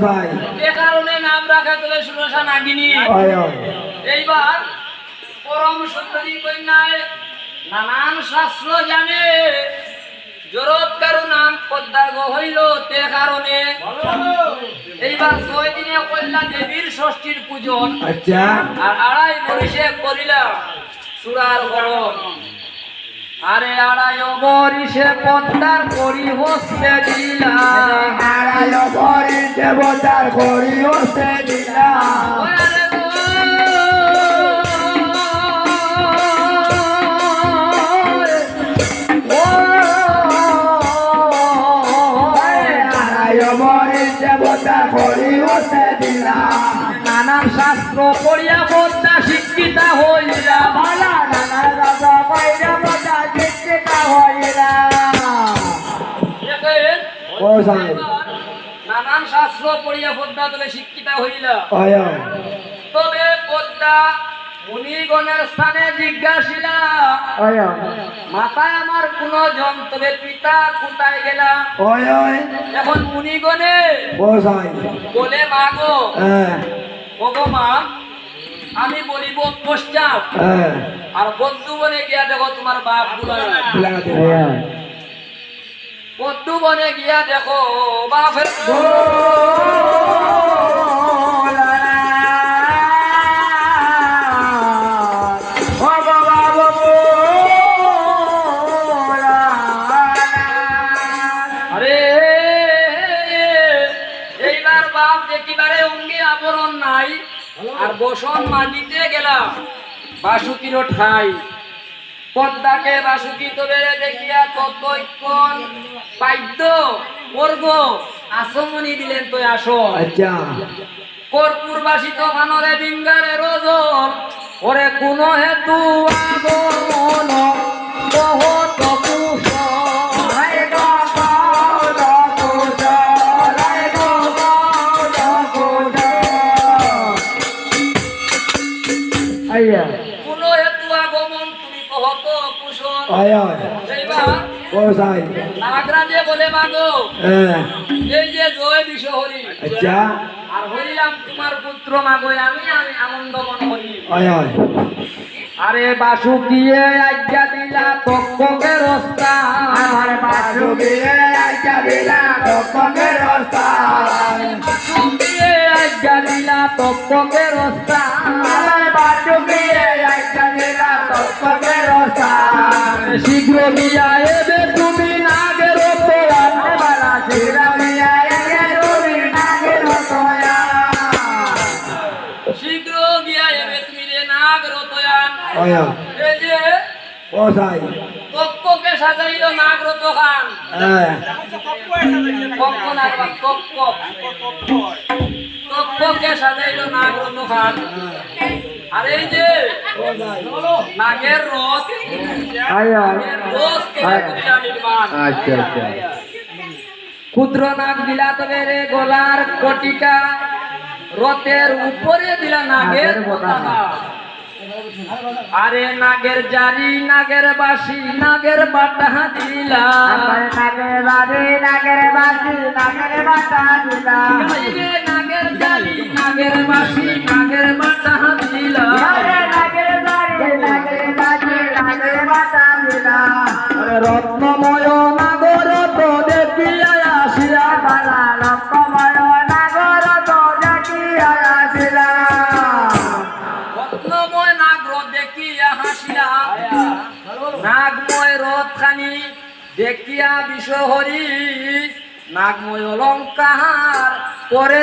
কোথায় এ কারণে নাম রাখা তোলে সুরসা নাগিনী। ওই ওই এইবার পরম সুন্দরী কন্যায় নানান শাস্ত্র জানে। জরত কারও নাম পদ্মার হইল তে কারণে। এইবার ছয় দিনে কন্যা দেবীর ষষ্ঠীর পূজন। আচ্ছা। আর আড়াই বরিশে করিলাম সুরার গরম আরে আড়ায় বরিশে পদ্মার করি হস্তে দিলা। আড়ায় ভরি পদ্মার করি হচ্ছে দিলাম নানান শাস্ত্র পড়িয়া পদ্মা তলে শিক্ষিতা হইলা। তবে পদ্মা মুনিগণের স্থানে জিজ্ঞাসিলা মাথায় আমার কোন জন তবে পিতা কোথায় গেলা? এখন মুনিগণে বলে মাগো হ্যাঁ। ওগো মা আমি বলিব পশ্চাৎ। হ্যাঁ। আর বন্ধু বনে গিয়া দেখো তোমার বাপগুলা বন্ধু বনে গিয়া দেখো বাপের আর বসন মাটিতে গেলাম। বাসুকির ঠাই। পদ্মাকে বাসুকি তবে দেখিয়া ততক্ষণ বাদ্য বর্গ আসমনি দিলেন তো আসো আচ্ছা। কর্পূরবাসী তো ভানরে ডিঙ্গারে রোজন ওরে কোন হেতু আগমন বহুত কুশল আইয়া কোন হেতু আগমন আয়া বলে মাগো হ্যাঁ। এই যে জয় বিষ আচ্ছা। আর হরিলাম তোমার পুত্র মাগো আমি আমি আনন্দ মন হরি আয়া। আরে বাসুকিয়ে আজ্ঞা দিলা তক্ষকে রস্তা। আমার বাসু বিলা তপকে রস্তা। বাসুকিয়ে আজ্ঞা দিলা রস্তা। এই যে সাজাইল খান হ্যাঁ সাজাইল নাগ রত খান আর এই যে নাগের রথ রথ নির্মাণ আচ্ছা আচ্ছা। ক্ষুদ্র নাগ দিলা তবে রে গলার কটিকা রথের উপরে দিলা নাগের পতাকা আরে নাগের জারি নাগের বাসি নাগের বাটা দিলা। আমার নাগে বাড়ি নাগের বাসি নাগের বাটা দিলা। নাগের জারি নাগের বাসি নাগের বাটা খানি দেখিয়া বিশ্বহরি নাগময় অলঙ্কার পরে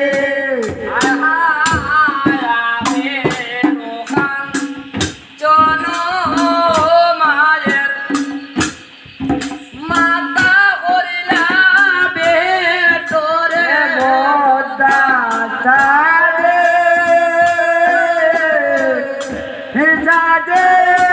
Yeah.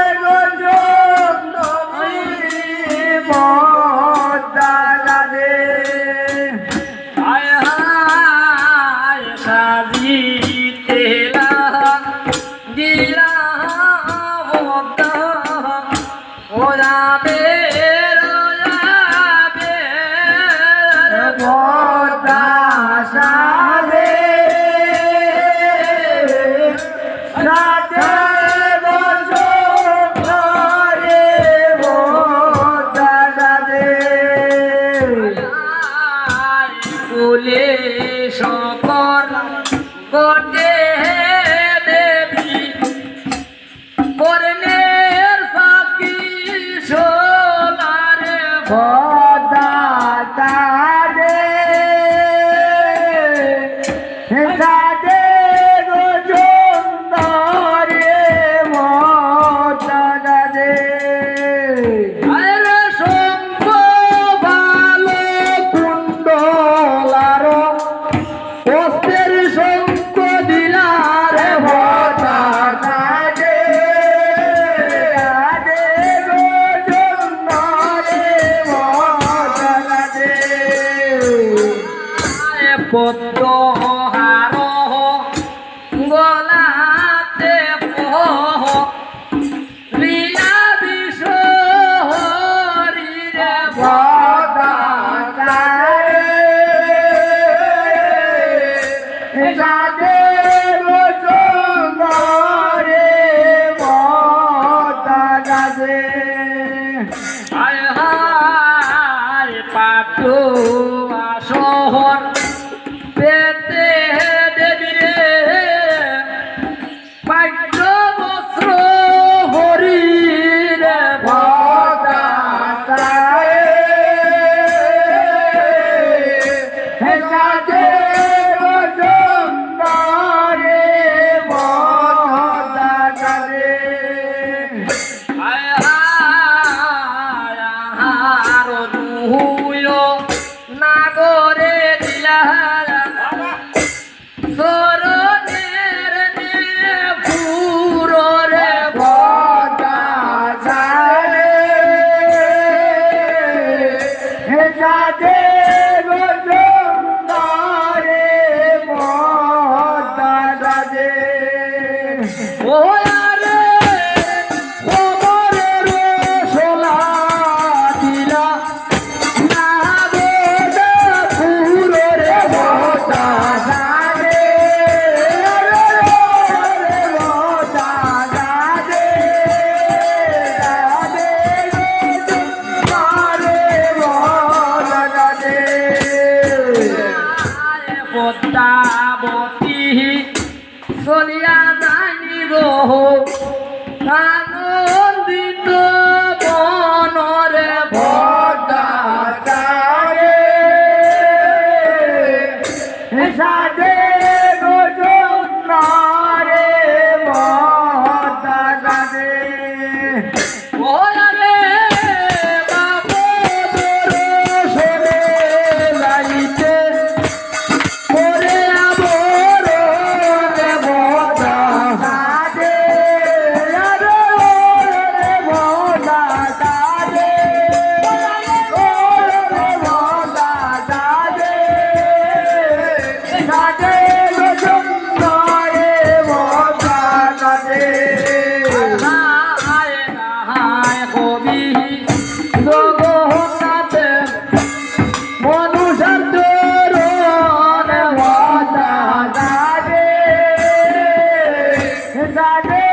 চলিয়া যাইনি রহ।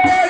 Yeah.